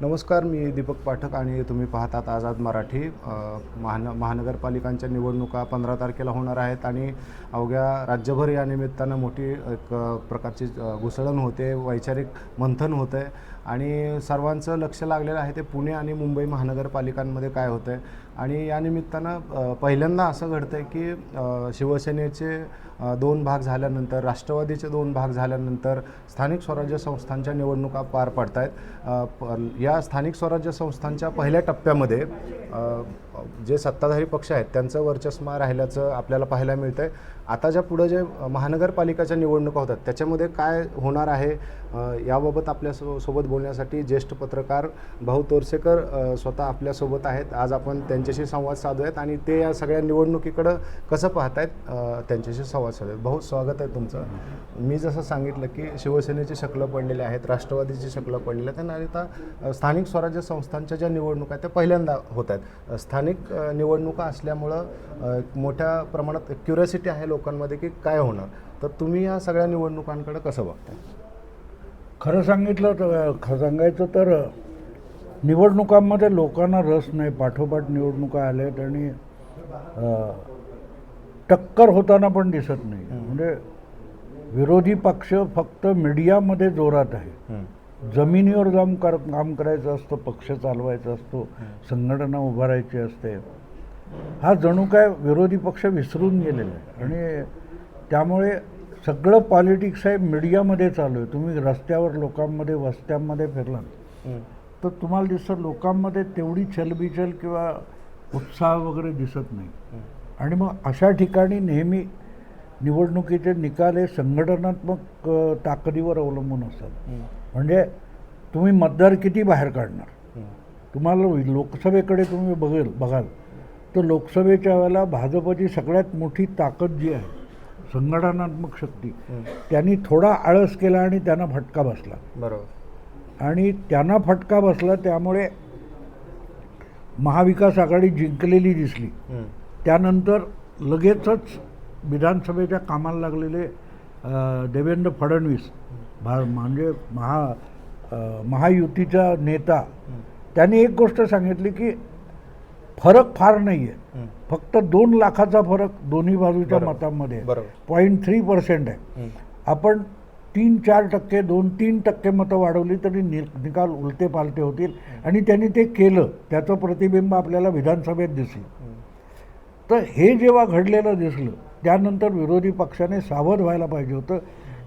नमस्कार मी दीपक पाठक आणि तुम्ही पाहतात आझाद मराठी. महान महानगरपालिकांच्या निवडणुका पंधरा तारखेला होणार आहेत आणि अवघ्या राज्यभर या निमित्तानं मोठी एक प्रकारची घुसळण होते वैचारिक मंथन होतं आहे आणि सर्वांचं लक्ष लागलेलं आहे ते पुणे आणि मुंबई महानगरपालिकांमध्ये काय होतं आहे आणि या निमित्तानं पहिल्यांदा असं घडतं आहे की शिवसेनेचे दोन भाग झाल्यानंतर राष्ट्रवादीचे दोन भाग झाल्यानंतर स्थानिक स्वराज्य संस्थांच्या निवडणुका पार पडत आहेत या स्थानिक स्वराज्य संस्थांच्या पहिल्या टप्प्यामध्ये जे सत्ताधारी पक्ष आहेत त्यांचं वर्चस्व राहिल्याचं आपल्याला पाहायला मिळतं आहे आता ज्या पुढं जे महानगरपालिकाच्या निवडणुका होतात त्याच्यामध्ये काय होणार आहे? याबाबत आपल्या सो सोबत बोलण्यासाठी ज्येष्ठ पत्रकार भाऊ तोरसेकर स्वतः आपल्यासोबत आहेत. आज आपण त्यांच्याशी संवाद साधूयात आणि ते या सगळ्या निवडणुकीकडं कसं पाहतायत? आहेत त्यांच्याशी संवाद साधूयात. भाऊ स्वागत आहे तुमचं. मी जसं सांगितलं की शिवसेनेची शकलं पडलेली आहेत राष्ट्रवादीची शकलं पडलेली आहेत आणि आता स्थानिक स्वराज्य संस्थांच्या ज्या निवडणुका आहेत त्या पहिल्यांदा होत आहेत. स्थानिक अ, निवडणुका असल्यामुळं मोठ्या प्रमाणात क्युरियोसिटी आहे लोकांमध्ये की काय होणार. तर तुम्ही या सगळ्या निवडणुकांकडे कसं बघताय? खरं सांगितलं तर ख सांगायचं तर निवडणुकांमध्ये लोकांना रस नाही. पाठोपाठ निवडणुका आल्यात आणि टक्कर होताना पण दिसत नाही. म्हणजे विरोधी पक्ष फक्त मीडियामध्ये जोरात आहे. जमिनीवर जाऊन कर काम करायचं असतं पक्ष चालवायचा असतो संघटना उभारायची असते. हा जणू काय विरोधी पक्ष विसरून गेलेला आहे. आणि त्यामुळे सगळं पॉलिटिक्स आहे मीडियामध्ये चालू आहे. तुम्ही रस्त्यावर लोकांमध्ये वस्त्यांमध्ये फिरलात. तर तुम्हाला दिसतं लोकांमध्ये तेवढी छलबिचल किंवा उत्साह वगैरे दिसत नाही. आणि मग अशा ठिकाणी नेहमी निवडणुकीचे निकाल हे संघटनात्मक ताकदीवर अवलंबून असतात. म्हणजे तुम्ही मतदार किती बाहेर काढणार? तुम्हाला लोकसभेकडे तुम्ही बघेल बघाल. तर लोकसभेच्या वेळेला भाजपची सगळ्यात मोठी ताकद जी आहे संघटनात्मक शक्ती त्यांनी थोडा आळस केला आणि त्यांना फटका बसला. बरोबर. आणि त्यांना फटका बसला त्यामुळे महाविकास आघाडी जिंकलेली दिसली. त्यानंतर लगेचच विधानसभेच्या कामाला लागलेले देवेंद्र फडणवीस भा म्हणजे महा महायुतीचा नेता त्यांनी एक गोष्ट सांगितली की फरक फार नाही आहे फक्त दोन लाखाचा फरक दोन्ही बाजूच्या. मतांमध्ये. पॉईंट थ्री पर्सेंट आहे. आपण तीन चार टक्के दोन तीन टक्के मतं वाढवली तरी नि निकाल उलटे पालटे होतील. आणि त्यांनी ते केलं. त्याचं प्रतिबिंब आपल्याला विधानसभेत दिसलं. तर हे जेव्हा घडलेलं दिसलं त्यानंतर विरोधी पक्षाने सावध व्हायला पाहिजे होतं.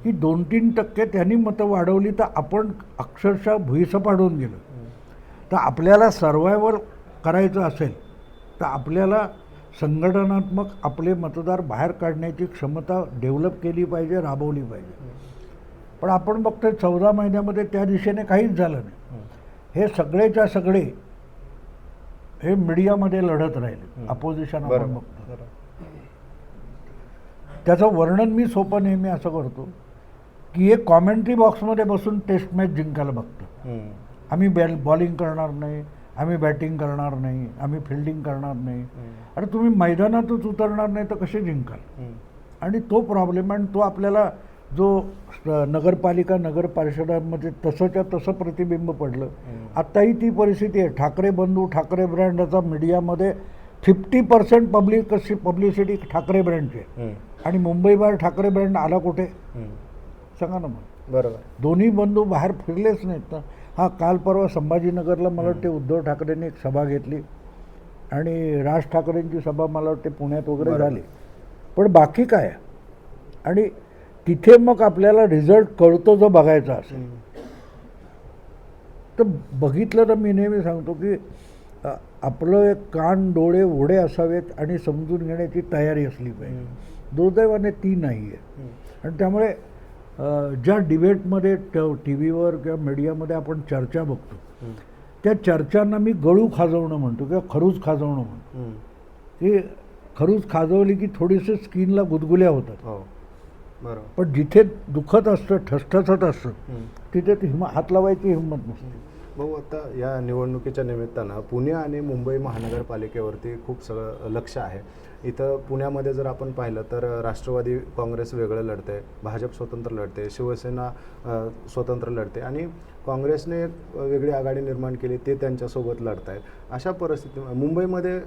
की दोन तीन टक्के त्यांनी मतं वाढवली तर आपण अक्षरशः भुईसपाडून गेलो. तर आपल्याला सर्वायवल करायचं असेल तर आपल्याला संघटनात्मक आपले मतदार बाहेर काढण्याची क्षमता डेव्हलप केली पाहिजे राबवली पाहिजे. पण आपण बघतोय चौदा महिन्यामध्ये त्या दिशेने काहीच झालं नाही. हे सगळेच्या सगळे हे मीडियामध्ये लढत राहिले अपोजिशन आपण बघतो त्याचं वर्णन मी सोपं नेहमी असं करतो की एक कॉमेंट्री बॉक्समध्ये बसून टेस्ट मॅच जिंकायला बघतो. आम्ही बॅल बॉलिंग करणार नाही आम्ही बॅटिंग करणार नाही आम्ही फिल्डिंग करणार नाही. अरे तुम्ही मैदानातच उतरणार नाही तर कसे जिंकाल? आणि तो प्रॉब्लेम आणि तो आपल्याला जो नगरपालिका नगर परिषदांमध्ये तसंच्या तसं प्रतिबिंब पडलं. आत्ताही ती परिस्थिती आहे. ठाकरे बंधू ठाकरे ब्रँडचा मीडियामध्ये fifty percent public publicity Thackeray ब्रँडची. आहे आणि मुंबईबाहेर ठाकरे ब्रँड आला कुठे? सांगा ना मग बरोबर. दोन्ही बंधू बाहेर फिरलेच नाहीत ना. हा काल परवा संभाजीनगरला मला वाटते उद्धव ठाकरेंनी एक सभा घेतली आणि राज ठाकरेंची सभा मला वाटते पुण्यात वगैरे. झाली. पण बाकी काय? आणि तिथे मग आपल्याला रिझल्ट कळतो जो बघायचा असेल. तर बघितलं तर मी नेहमी सांगतो की आपलं एक कान डोळे उघडे असावेत आणि समजून घेण्याची तयारी असली पाहिजे. दुर्दैवाने ती नाही आहे आणि त्यामुळे ज्या डिबेटमध्ये टी व्हीवर किंवा मीडियामध्ये आपण चर्चा बघतो त्या चर्चांना मी गळू खाजवणं म्हणतो किंवा खरूज खाजवणं म्हणतो. की खरूज खाजवली की थोडीशी स्किनला गुदगुल्या होतात. हो. पण जिथे दुखत असतं ठसठसत असतं तिथे हिम हात लावायची हिंमत नसते. भाऊ आता या निवडणुकीच्या निमित्तानं पुणे आणि मुंबई महानगरपालिकेवरती खूप सगळं लक्ष आहे. इथं पुण्यामध्ये जर आपण पाहिलं तर राष्ट्रवादी काँग्रेस वेगळं लढते भाजप स्वतंत्र लढते शिवसेना स्वतंत्र लढते आणि काँग्रेसने एक वेगळी आघाडी निर्माण केली ते त्यांच्यासोबत लढत आहेत अशा परिस्थिती मुंबईमध्ये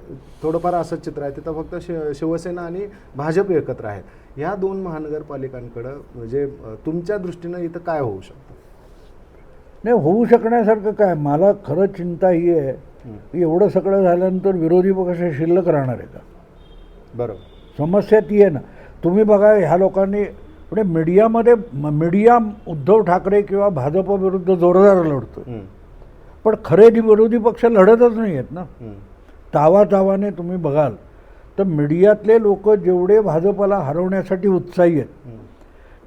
थोडंफार असं चित्र आहे तिथं फक्त शि शिवसेना आणि भाजप एकत्र आहेत. ह्या दोन महानगरपालिकांकडं म्हणजे तुमच्या दृष्टीनं इथं काय होऊ शकतं? नाही होऊ शकण्यासारखं काय? मला खरं चिंता ही आहे. की एवढं सगळं झाल्यानंतर विरोधी पक्ष शिल्लक राहणार आहे का? बरोबर. समस्या ती आहे ना. तुम्ही बघा ह्या लोकांनी म्हणजे मीडियामध्ये म- मीडिया उद्धव ठाकरे किंवा भाजप विरुद्ध जोरदार लढतो पण खरे विरोधी पक्ष लढतच नाही आहेत ना. तावा तावाने तुम्ही बघाल तर मीडियातले लोक जेवढे भाजपला हरवण्यासाठी उत्साही आहेत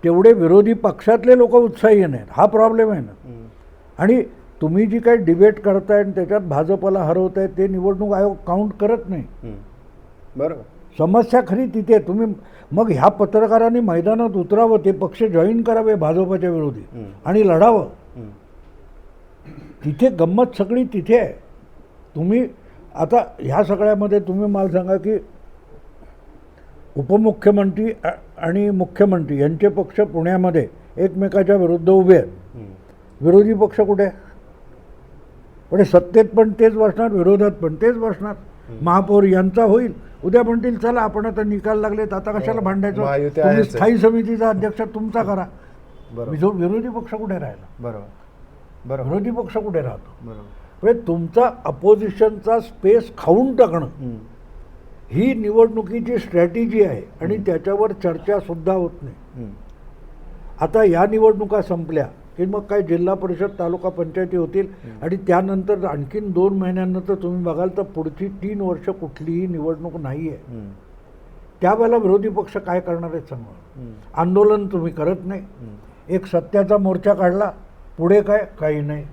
तेवढे विरोधी पक्षातले लोक उत्साही नाहीत हा प्रॉब्लेम आहे ना. आणि तुम्ही जी काही डिबेट करताय आणि त्याच्यात भाजपला हरवताय ते निवडणूक आयोग काउंट करत नाही. बरोबर. समस्या खरी तिथे. तुम्ही मग ह्या पत्रकारांनी मैदानात उतरावं ते पक्ष जॉईन करावे भाजपच्या विरोधी आणि लढावं. तिथे गंमत सगळी तिथे आहे. तुम्ही आता ह्या सगळ्यामध्ये तुम्ही मला सांगा की उपमुख्यमंत्री आणि मुख्यमंत्री यांचे पक्ष पुण्यामध्ये एकमेकाच्या विरुद्ध उभे आहेत. विरोधी पक्ष कुठे? पण हे सत्तेत पण तेच बसणार विरोधात पण तेच बसणार. महापौर यांचा होईल. उद्या म्हणतील चला आपण आता निकाल लागलेत आता कशाला भांडायचं? तुम्ही आहेच आहे. स्थायी समितीचा अध्यक्ष तुमचा करा. बरोबर. विरो- विरोधी पक्ष कुठे राहिला? बरोबर. बरोबर. विरोधी पक्ष कुठे राहतो? बरोबर. म्हणजे तुमचा अपोजिशनचा स्पेस खाऊन टाकणं ही निवडणुकीची स्ट्रॅटेजी आहे आणि त्याच्यावर चर्चा सुद्धा होत नाही. आता या निवडणुका संपल्या की मग काय जिल्हा परिषद तालुका पंचायती होतील. आणि त्यानंतर आणखीन दोन महिन्यानंतर तुम्ही बघाल तर पुढची तीन वर्ष कुठलीही निवडणूक नाही आहे त्यावेळेला विरोधी पक्ष काय करणार आहेत सांगा. आंदोलन तुम्ही करत नाही. एक सत्याचा मोर्चा काढला. पुढे काय? काही नाही.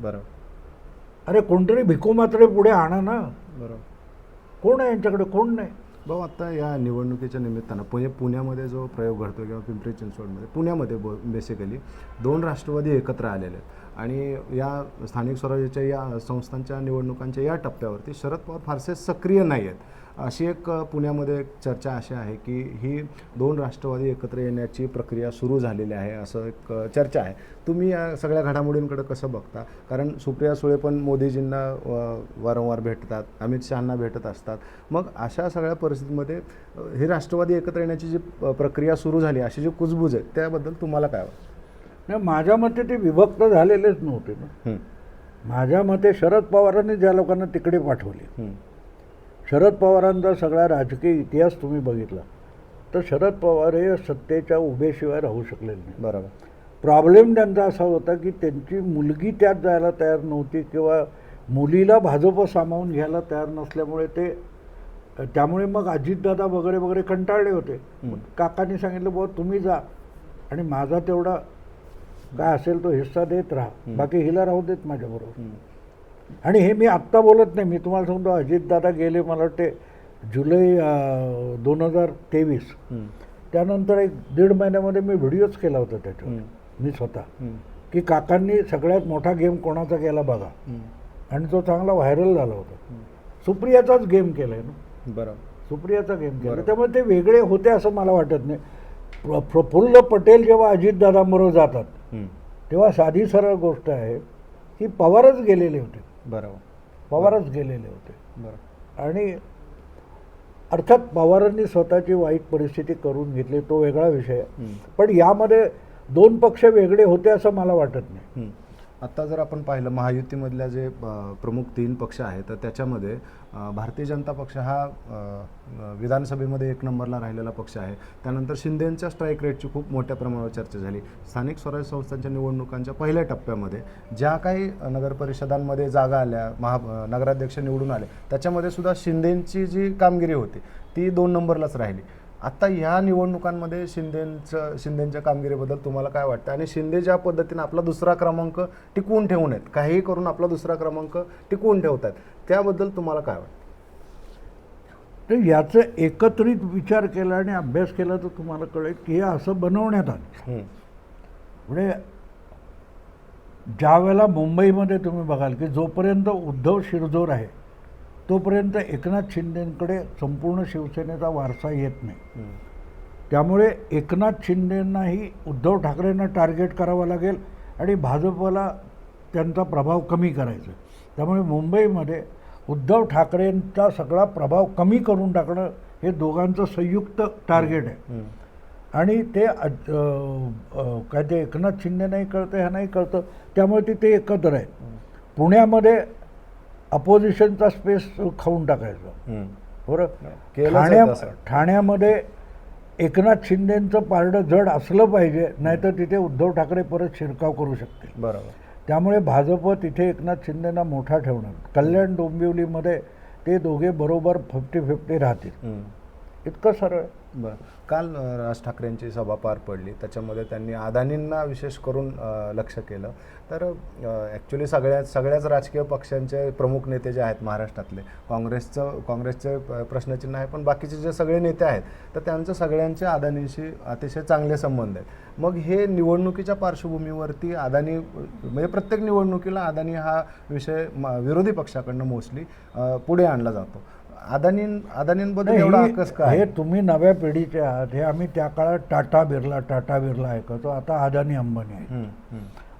बरोबर अरे कोणतरी भिको मात्रे पुढे आणा ना. बरोबर कोण आहे यांच्याकडे? कोण नाही? भाऊ आता या निवडणुकीच्या निमित्तानं पुणे पुण्यामध्ये जो प्रयोग घडतो किंवा पिंपरी चिंचवडमध्ये पुण्यामध्ये ब बेसिकली दोन राष्ट्रवादी एकत्र आलेले आहेत. आणि या स्थानिक स्वराज्याच्या या संस्थांच्या निवडणुकांच्या या टप्प्यावरती शरद पवार फारसे सक्रिय नाही आहेत अशी एक पुण्यामध्ये एक चर्चा अशी आहे की ही दोन राष्ट्रवादी एकत्र येण्याची प्रक्रिया सुरू झालेली आहे असं एक चर्चा आहे. तुम्ही या सगळ्या घडामोडींकडे कसं बघता? कारण सुप्रिया सुळे पण मोदीजींना वारंवार भेटतात अमित शहांना भेटत असतात. मग अशा सगळ्या परिस्थितीमध्ये ही राष्ट्रवादी एकत्र येण्याची जी प्रक्रिया सुरू झाली अशी जी कुजबूज आहे त्याबद्दल तुम्हाला काय वाटतं? नाही माझ्या मते ते विभक्त झालेलेच नव्हते. ना माझ्या मते शरद पवारांनी ज्या लोकांना तिकडे पाठवले हं, शरद पवारांचा सगळा राजकीय इतिहास तुम्ही बघितला. तर शरद पवार हे सत्तेच्या उभेशिवाय राहू शकलेले नाही. बरोबर. प्रॉब्लेम त्यांचा असा होता की त्यांची मुलगी त्यात जायला तयार नव्हती किंवा मुलीला भाजप सामावून घ्यायला तयार नसल्यामुळे ते त्यामुळे मग अजितदादा वगैरे वगैरे कंटाळले होते. काकांनी सांगितलं बुवा तुम्ही जा आणि माझा तेवढा काय असेल तो हिस्सा देत राहा. बाकी हिला राहू देत माझ्याबरोबर. आणि हे मी आत्ता बोलत नाही मी तुम्हाला सांगतो अजितदादा गेले मला वाटते जुलै दोन हजार तेवीस. त्यानंतर एक दीड महिन्यामध्ये मी व्हिडिओच केला होता त्याच्यावर. मी स्वतः. की काकांनी सगळ्यात मोठा गेम कोणाचा केला बघा. आणि तो चांगला व्हायरल झाला होता. सुप्रियाचाच गेम केला आहे ना. बरोबर. सुप्रियाचा गेम केला. त्यामुळे ते वेगळे होते असं मला वाटत नाही. प्र- प्रफुल्ल पटेल जेव्हा अजितदादांबरोबर जातात तेव्हा साधी सरळ गोष्ट आहे की पवारच गेलेले होते. बरोबर. पवारच गेलेले होते. बरोबर. आणि अर्थात पवारांनी स्वतःची वाईट परिस्थिती करून घेतली तो वेगळा विषय. पण यामध्ये दोन पक्ष वेगळे होते असं मला वाटत नाही. आत्ता जर आपण पाहिलं महायुतीमधल्या जे प्रमुख तीन पक्ष आहेत तर त्याच्यामध्ये भारतीय जनता पक्ष हा विधानसभेमध्ये एक नंबरला राहिलेला पक्ष आहे. त्यानंतर शिंदेंच्या स्ट्राईक रेटची खूप मोठ्या प्रमाणावर चर्चा झाली. स्थानिक स्वराज्य संस्थांच्या निवडणुकांच्या पहिल्या टप्प्यामध्ये ज्या काही नगरपरिषदांमध्ये जागा आल्या महा नगराध्यक्ष निवडून आले त्याच्यामध्ये सुद्धा शिंदेंची जी कामगिरी होती ती दोन नंबरलाच राहिली. आता ह्या निवडणुकांमध्ये शिंदेचं शिंदेच्या कामगिरीबद्दल तुम्हाला काय वाटतं? आणि शिंदे ज्या पद्धतीने आपला दुसरा क्रमांक टिकवून ठेवून आहेत काहीही करून आपला दुसरा क्रमांक टिकवून ठेवतात त्याबद्दल तुम्हाला काय वाटतं? तर याचं एकत्रित विचार केला आणि अभ्यास केला तर तुम्हाला कळेल की हे असं बनवण्यात आलं. म्हणजे ज्या वेळेला मुंबईमध्ये तुम्ही बघाल की जोपर्यंत उद्धव शिरजोर आहे तोपर्यंत एकनाथ शिंदेकडे संपूर्ण शिवसेनेचा वारसा येत नाही. त्यामुळे एकनाथ शिंदेंनाही उद्धव ठाकरेंना टार्गेट करावं लागेल आणि भाजपला त्यांचा प्रभाव कमी करायचा. त्यामुळे मुंबईमध्ये उद्धव ठाकरेंचा सगळा प्रभाव कमी करून टाकणं हे दोघांचं संयुक्त टार्गेट आहे. आणि ते काय ते एकनाथ शिंदे नाही कळतं ह्या नाही कळतं त्यामुळे ते- ते एकत्र आहेत. पुण्यामध्ये अपोजिशनचा स्पेस खाऊन टाकायचं. बरं? आहे ठाण्या. ठाण्यामध्ये एकनाथ शिंदेंचं पारडं जड असलं पाहिजे नाहीतर तिथे उद्धव ठाकरे परत शिरकाव करू शकतील. बरोबर. त्यामुळे भाजप तिथे एकनाथ शिंदेना मोठा ठेवणार. कल्याण डोंबिवलीमध्ये ते दोघे बरोबर फिफ्टी फिफ्टी राहतील. इतकं सरळ. बरं. काल राज ठाकरेंची सभा पार पडली. त्याच्यामध्ये त्यांनी अदानींना विशेष करून लक्ष केलं. तर ॲक्च्युली सगळ्या सगळ्याच राजकीय पक्षांचे प्रमुख नेते जे आहेत महाराष्ट्रातले काँग्रेसचं काँग्रेसचे प्रश्नचिन्ह आहे पण बाकीचे जे सगळे नेते आहेत तर त्यांचं सगळ्यांचे अदानींशी अतिशय चांगले संबंध आहेत. मग हे निवडणुकीच्या पार्श्वभूमीवरती अदानी म्हणजे प्रत्येक निवडणुकीला अदानी हा विषय विरोधी पक्षाकडनं मोस्टली पुढे आणला जातो. अदानी अदानींबद्दल एवढा ही- आकस काय हे तुम्ही नव्या पिढीचे आहात. हे आम्ही त्या काळात टाटा बिर्ला टाटा बिर्ला ऐकतो. आता अदानी अंबानी आहे.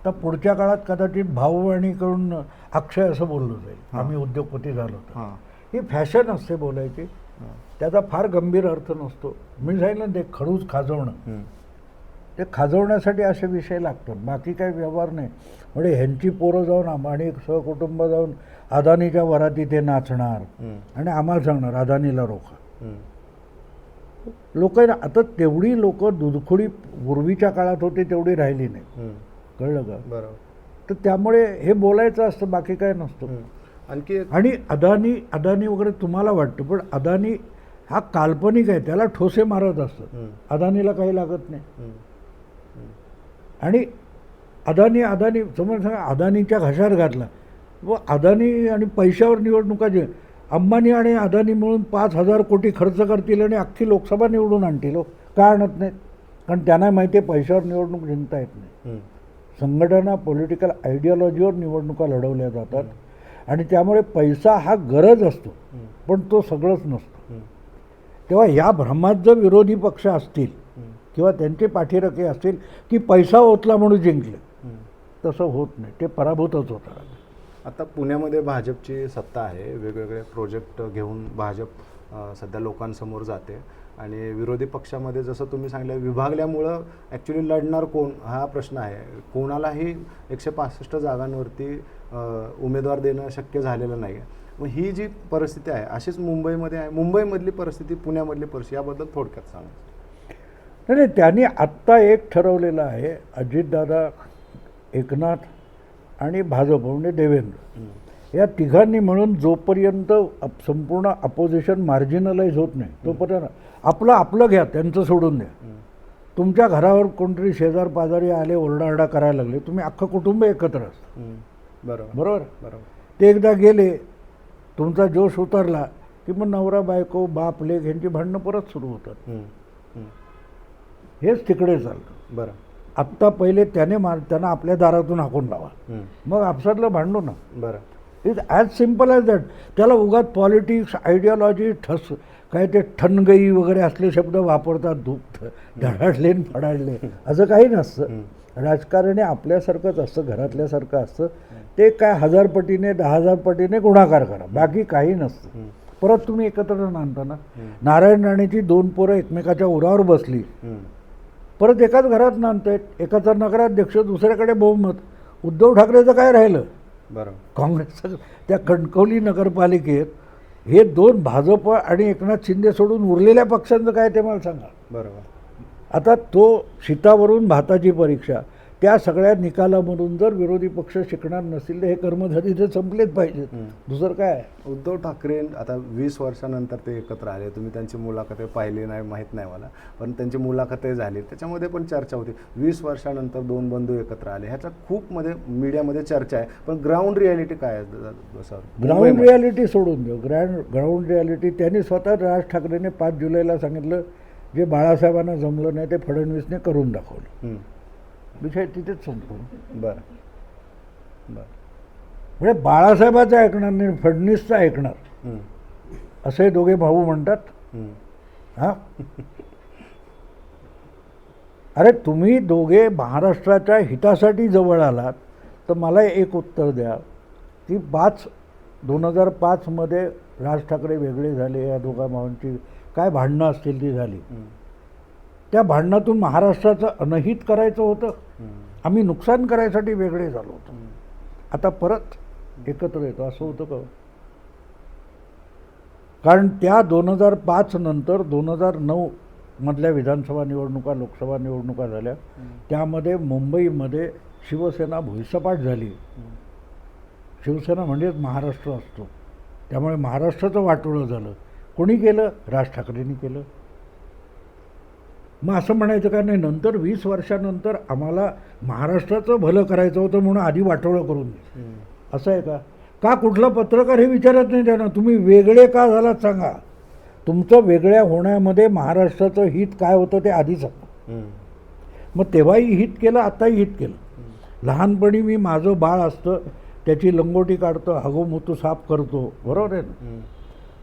तर पुढच्या काळात कदाचित भाऊवाणी करून अक्षय असं बोललो जाईल. आम्ही उद्योगपती झालो तर. हां. फॅशन असते बोलायची. त्याचा फार गंभीर अर्थ नसतो. मी सांगितलं ना ते खडूस खाजवणं. ते खाजवण्यासाठी असे विषय लागतात बाकी काही व्यवहार नाही म्हणजे ह्यांची पोरं जाऊन अंबानी सहकुटुंब जाऊन अदानीच्या वरात इथे नाचणार. आणि आम्हाला सांगणार अदानीला रोखा. लोक आता तेवढी लोक दुधखोडी पूर्वीच्या काळात होती तेवढी राहिली नाही. कळलं का बरोबर तर त्यामुळे हे बोलायचं असतं बाकी काय नसतं. आणखी आणि अदानी अदानी वगैरे तुम्हाला वाटतं पण अदानी हा काल्पनिक आहे त्याला ठोसे मारत असतं हम्म. अदानीला काही लागत नाही. आणि अदानी अदानी समज सांगा अदानीच्या घशात घातला व अदानी आणि पैशावर निवडणुका जे अंबानी आणि अदानी मिळून पाच हजार कोटी खर्च करतील आणि अख्खी लोकसभा निवडून आणतील हो का आणत नाहीत कारण त्यांना माहिती आहे पैशावर निवडणूक जिंकता येत नाही. संघटना पॉलिटिकल आयडिओलॉजीवर निवडणुका लढवल्या जातात आणि त्यामुळे पैसा हा गरज असतो. पण तो सगळंच नसतो. तेव्हा या भ्रमात जर विरोधी पक्ष असतील. किंवा त्यांचे पाठीरके असतील की पैसा ओतला म्हणून जिंकले. तसं होत नाही. ते पराभूतच होतात. आता पुण्यामध्ये भाजपची सत्ता आहे. वेगवेगळे प्रोजेक्ट घेऊन भाजप सध्या लोकांसमोर जाते. आणि विरोधी पक्षामध्ये जसं तुम्ही सांगितलं विभागल्यामुळं ॲक्च्युली लढणार कोण? हा प्रश्न आहे. कोणालाही एकशे पासष्ट जागांवरती उमेदवार देणं शक्य झालेलं नाही. मग ही जी परिस्थिती आहे अशीच मुंबईमध्ये आहे. मुंबईमधली परिस्थिती पुण्यामधली परिस्थिती याबद्दल थोडक्यात सांगा. नाही त्यांनी आत्ता एक ठरवलेलं आहे अजितदादा एकनाथ आणि भाजप म्हणजे देवेंद्र. या तिघांनी मिळून जोपर्यंत अप- संपूर्ण अपोजिशन मार्जिनलाइज होत नाही तोपर्यंत आपलं आपलं घ्या त्यांचं सोडून द्या. तुमच्या घरावर कोणतरी शेजार पाजारी आले ओरडाआरडा करायला लागले तुम्ही अख्खं कुटुंब एकत्र असतं. बरोबर. बरोबर? बरोबर. ते एकदा गेले तुमचा जोश उतरला की मग नवरा बायको बाप लेख यांची भांडणं परत सुरू होतात. हेच तिकडे चालतं बरं. आत्ता पहिले त्याने मार त्यांना आपल्या दारातून हाकून लावा. मग आपसातलं भांडू ना. बरं. Is as simple as that त्याला उगाच पॉलिटिक्स आयडिओलॉजी ठस काय ते ठणगई वगैरे असले शब्द वापरतात धूप धडाडले फडाडले. असं काही नसतं. राजकारणी आपल्यासारखंच असतं घरातल्यासारखं असतं. ते काय हजार पटीने दहा हजार पटीने गुणाकार करा. बाकी काही नसतं. परत तुम्ही एकत्र नांदता ना. हम्म. नारायण राणेची दोन पोरं एकमेकाच्या उरावर बसली. परत एकाच घरात नांदतायत एकाचा नगराध्यक्ष दुसऱ्याकडे बहुमत. उद्धव ठाकरेचं काय राहिलं? बरोबर. काँग्रेसचं. त्या कणकवली नगरपालिकेत हे दोन भाजप आणि एकनाथ शिंदे सोडून उरलेल्या पक्षांचं काय ते मला सांगा. बरोबर. आता तो शीतावरून भाताची परीक्षा. त्या सगळ्या निकालामधून जर विरोधी पक्ष शिकणार नसतील तर हे कर्मधारी ते संपलेच पाहिजेत. दुसरं काय? उद्धव ठाकरे आता वीस वर्षानंतर ते एकत्र आले. तुम्ही त्यांची मुलाखते पाहिली नाही माहीत नाही मला. पण त्यांची मुलाखते झाली. त्याच्यामध्ये पण चर्चा होती. वीस वर्षानंतर दोन बंधू एकत्र आले. ह्याचा खूप मध्ये मीडियामध्ये चर्चा आहे. पण ग्राउंड रियालिटी काय सर? ग्राउंड? रियालिटी सोडून देऊ. ग्रँड ग्राउंड रियालिटी त्यांनी स्वतः राज ठाकरेने पाच जुलैला सांगितलं जे बाळासाहेबांना जमलं नाही ते फडणवीसने करून दाखवलं. विषय तिथेच संपतो. बरं. बरं. म्हणजे बाळासाहेबाचं ऐकणार नाही फडणवीसचं ऐकणार. असे दोघे भाऊ म्हणतात. हं. अरे तुम्ही दोघे महाराष्ट्राच्या हितासाठी जवळ आलात तर मला एक उत्तर द्या. की पाच दोन हजार पाचमध्ये राज ठाकरे वेगळे झाले या दोघा भावांची काय भांडणं असतील ती झाली. त्या भांडणातून महाराष्ट्राचं अनहित करायचं होतं. आम्ही नुकसान करायसाठी वेगळे झालो होतो. आता परत एकत्र येतो. असं होतं का? कारण त्या दोन हजार पाच नंतर दोन हजार नऊ मधल्या विधानसभा निवडणुका लोकसभा निवडणुका झाल्या. त्यामध्ये मुंबईमध्ये शिवसेना भुईसपाट झाली. शिवसेना म्हणजेच महाराष्ट्र असतो. त्यामुळे महाराष्ट्राचं वाटोळं झालं. कोणी केलं? राज ठाकरेंनी केलं. मग असं म्हणायचं का नाही नंतर वीस वर्षानंतर आम्हाला महाराष्ट्राचं भलं करायचं होतं म्हणून आधी वाटोळं करून. असं आहे का? का कुठला पत्रकार हे विचारत नाही त्यांना? तुम्ही वेगळे का झालात सांगा. तुमचं वेगळ्या होण्यामध्ये महाराष्ट्राचं हित काय होतं ते आधी सांगा. मग तेव्हाही हित केलं आताही हित केलं. लहानपणी मी माझं बाळ असतं त्याची लंगोटी काढतो हगोमुतू साफ करतो. बरोबर आहे ना.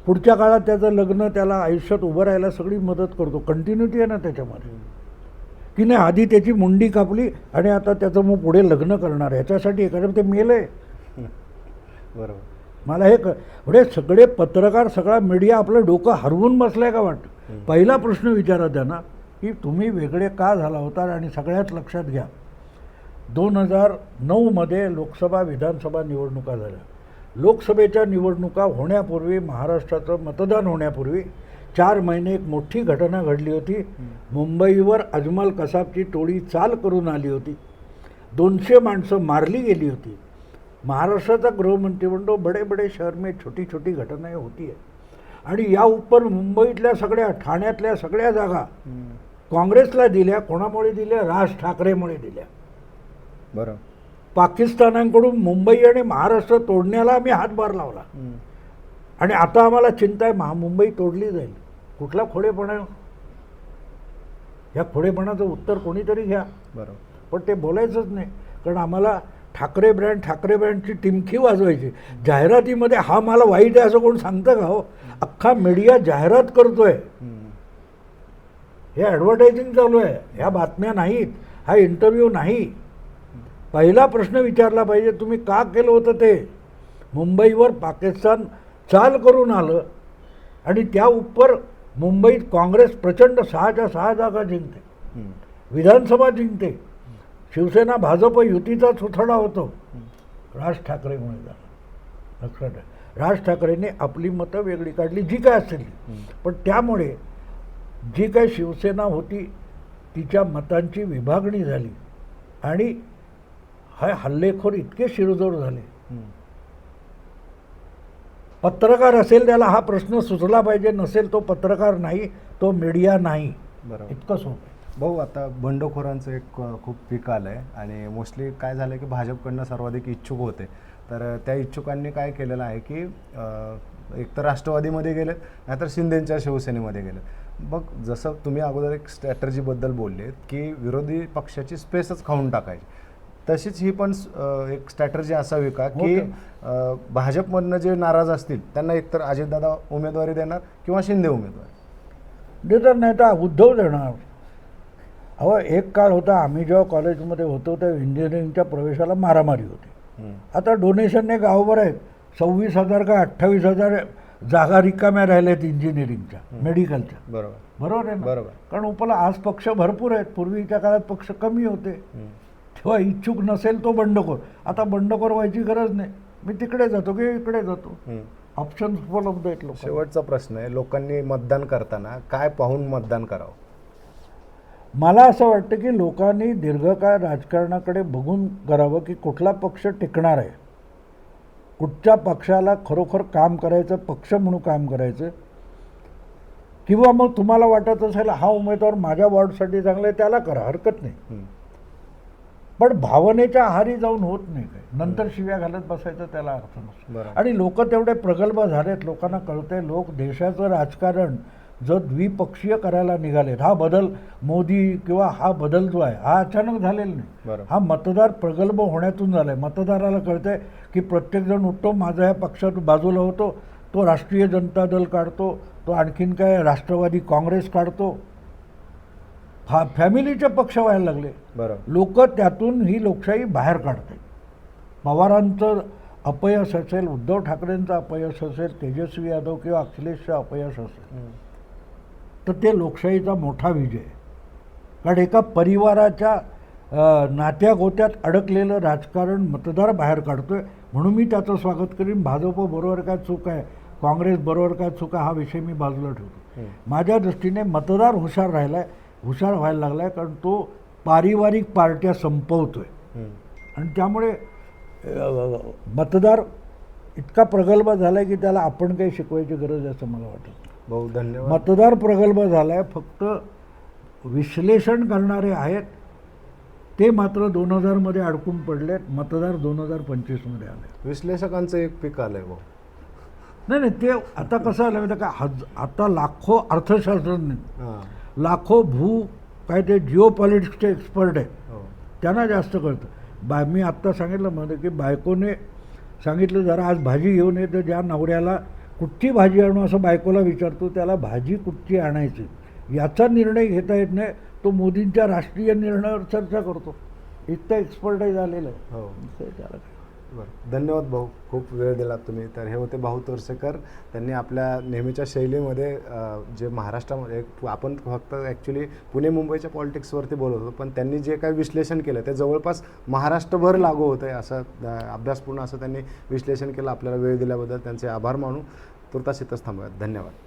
पुढच्या काळात त्याचं लग्न त्याला आयुष्यात उभं राहायला सगळी मदत करतो. कंटिन्युटी आहे ना त्याच्यामध्ये. की नाही आधी त्याची मुंडी कापली आणि आता त्याचं मग पुढे लग्न करणार ह्याच्यासाठी एखादं ते मेलं आहे. बरोबर. मला हे म्हणजे सगळे पत्रकार सगळा मीडिया आपलं डोकं हरवून बसलाय का वाटतं. पहिला प्रश्न विचारा त्यांना की तुम्ही वेगळे का झाला होता आणि सगळ्यात लक्षात घ्या. दोन हजार नऊमध्ये लोकसभा विधानसभा निवडणुका झाल्या. लोकसभेच्या निवडणुका होण्यापूर्वी महाराष्ट्राचं मतदान होण्यापूर्वी चार महिने एक मोठी घटना घडली होती. मुंबईवर अजमल कसाबची टोळी चाल करून आली होती. दोनशे माणसं मारली गेली होती. महाराष्ट्राचा गृहमंत्री म्हणतो बडे बडे शहर में छोटी छोटी घटनाएं होती है. आणि या उपर मुंबईतल्या सगळ्या ठाण्यातल्या सगळ्या जागा. काँग्रेसला दिल्या कोणामुळे दिल्या? राज ठाकरेमुळे दिल्या. बरोबर पाकिस्तानाकडून मुंबई आणि महाराष्ट्र तोडण्याला आम्ही हातभार लावला. आणि आता आम्हाला चिंता आहे महा मुंबई तोडली जाईल. कुठला खोडेपणा? आहे? या खोडेपणाचं उत्तर कोणीतरी घ्या. बरोबर. पण ते बोलायचंच नाही. कारण आम्हाला ठाकरे ब्रँड ठाकरे ब्रँडची टिमकी वाजवायची. जाहिरातीमध्ये हा मला वाईट आहे असं कोण सांगतं का हो? अख्खा मीडिया जाहिरात करतोय. हे ॲडव्हर्टायझिंग चालू आहे. ह्या बातम्या नाहीत. हा इंटरव्ह्यू नाही. पहिला प्रश्न विचारला पाहिजे तुम्ही का केलं होतं ते? मुंबईवर पाकिस्तान चाल करून आलं आणि त्या उपर मुंबईत काँग्रेस प्रचंड सहाच्या सहा जागा जिंकते. विधानसभा जिंकते. शिवसेना भाजप युतीचा चुथडा होतो. राज ठाकरेमुळे झाला लक्षात आहे राज ठाकरेंनी आपली मतं वेगळी काढली जी काय असेल. पण त्यामुळे जी काय शिवसेना होती तिच्या मतांची विभागणी झाली. आणि हा हल्लेखोर इतके शिरजोड झाले. पत्रकार असेल त्याला हा प्रश्न सुचला पाहिजे नसेल तो पत्रकार नाही तो मीडिया नाही. बरोबर. इतकं सोपं भाऊ आता बंडखोरांचं एक खूप पीक आलं आहे आणि मोस्टली काय झालं की भाजपकडनं सर्वाधिक इच्छुक होते. तर त्या इच्छुकांनी काय केलेलं आहे की एक तर राष्ट्रवादीमध्ये गेलेत नाहीतर शिंदेच्या शिवसेनेमध्ये गेलेत मग जसं तुम्ही अगोदर एक स्ट्रॅटर्जीबद्दल बोललेत की विरोधी पक्षाची स्पेसच खाऊन टाकायची. तशीच ही पण एक स्ट्रॅटर्जी असावी का की भाजपमधनं जे नाराज असतील त्यांना एकतर अजितदादा उमेदवारी देणार किंवा शिंदे उमेदवारी. देतात नाही तर उद्धव देणार. अहो एक काळ होता आम्ही जेव्हा कॉलेजमध्ये होतो तेव्हा इंजिनिअरिंगच्या प्रवेशाला मारामारी होती. आता डोनेशनने गावभर आहेत. सव्वीस हजार का अठ्ठावीस हजार जागा रिकाम्या राहिल्यात इंजिनिअरिंगच्या मेडिकलच्या. बरोबर. बरोबर आहे ना? बरोबर. कारण उपला आज पक्ष भरपूर आहेत. पूर्वीच्या काळात पक्ष कमी होते. तेव्हा इच्छुक नसेल तो बंडखोर. आता बंडखोर व्हायची गरज नाही. मी तिकडे जातो की इकडे जातो. हं. ऑप्शन उपलब्ध आहेत लोक शेवटचा प्रश्न आहे लोकांनी मतदान करताना काय पाहून मतदान करावं? मला असं वाटतं की लोकांनी दीर्घकाळ राजकारणाकडे बघून करावं की कुठला पक्ष टिकणार आहे. कुठच्या पक्षाला खरोखर काम करायचं पक्ष म्हणून काम करायचं? किंवा मग तुम्हाला वाटत असेल हा उमेदवार माझ्या वॉर्डसाठी चांगला आहे त्याला करा. हरकत नाही. हं. पण भावनेच्या आहारी जाऊन होत नाही काय नंतर शिव्या घालत बसायचं त्याला अर्थ नसतो. आणि लोक तेवढे प्रगल्भ झालेत लोकांना कळतंय लोक देशाचं राजकारण जर द्विपक्षीय करायला निघालेत हा बदल मोदी किंवा हा बदल जो आहे हा अचानक झालेला नाही. हा मतदार प्रगल्भ होण्यातून झाला आहे मतदाराला कळतंय की प्रत्येकजण उठतो माझा या पक्षात बाजूला होतो तो राष्ट्रीय जनता दल काढतो तो आणखीन काय राष्ट्रवादी काँग्रेस काढतो फा फॅमिलीचे पक्ष व्हायला लागले. बरोबर लोक त्यातून ही लोकशाही बाहेर काढतात पवारांचं अपयश असेल उद्धव ठाकरेंचं अपयश असेल तेजस्वी यादव किंवा अखिलेशचं अपयश असेल तर ते लोकशाहीचा मोठा विजय आहे. कारण एका परिवाराच्या नात्या गोत्यात अडकलेलं राजकारण मतदार बाहेर काढतोय. म्हणून मी त्याचं स्वागत करीन. भाजप बरोबर काय चूक आहे? काँग्रेस बरोबर काय चूक आहे? हा विषय मी बाजूला ठेवतो. माझ्या दृष्टीने मतदार हुशार राहिला आहे हुशार व्हायला लागला आहे कारण तो पारिवारिक पार्ट्या संपवतोय. आणि त्यामुळे मतदार इतका प्रगल्भ झाला आहे की त्याला आपण काही शिकवायची गरज आहे असं मला वाटत. भाऊ धन्यवाद. मतदार प्रगल्भ झाला आहे फक्त विश्लेषण करणारे आहेत. ते मात्र दोन हजारमध्ये अडकून पडलेत. मतदार दोन हजार पंचवीसमध्ये आले. विश्लेषकांचं एक पीक आलंय भाऊ. नाही नाही ते आता कसं आलं माहिती आहे का? हज आता लाखो अर्थशास्त्रज्ञ लाखो भू काय ते जिओ पॉलिटिक्सचे एक्सपर्ट आहेत हो. त्यांना जास्त कळतं. बा मी आत्ता सांगितलं मध्ये की बायकोने सांगितलं जरा आज भाजी घेऊन ये तर ज्या नवऱ्याला कुठची भाजी आणू असं बायकोला विचारतो त्याला भाजी कुठची आणायची? याचा निर्णय घेता येत नाही. तो मोदींच्या राष्ट्रीय निर्णयावर चर्चा करतो. इतकं एक्सपर्टाईज आलेलं आहे. हो. ते त्याला. बरं. धन्यवाद भाऊ. खूप वेळ दिलात तुम्ही. तर हे होते भाऊ तोरसेकर. त्यांनी आपल्या नेहमीच्या शैलीमध्ये जे महाराष्ट्रामध्ये आपण फक्त ॲक्च्युली पुणे मुंबईच्या पॉलिटिक्सवरती बोलत होतो. पण त्यांनी जे काही विश्लेषण केलं ते जवळपास महाराष्ट्रभर लागू होतं आहे असं अभ्यासपूर्ण असं त्यांनी विश्लेषण केलं. आपल्याला वेळ दिल्याबद्दल त्यांचे आभार मानू. तुर्तास इथंच थांबूयात. धन्यवाद.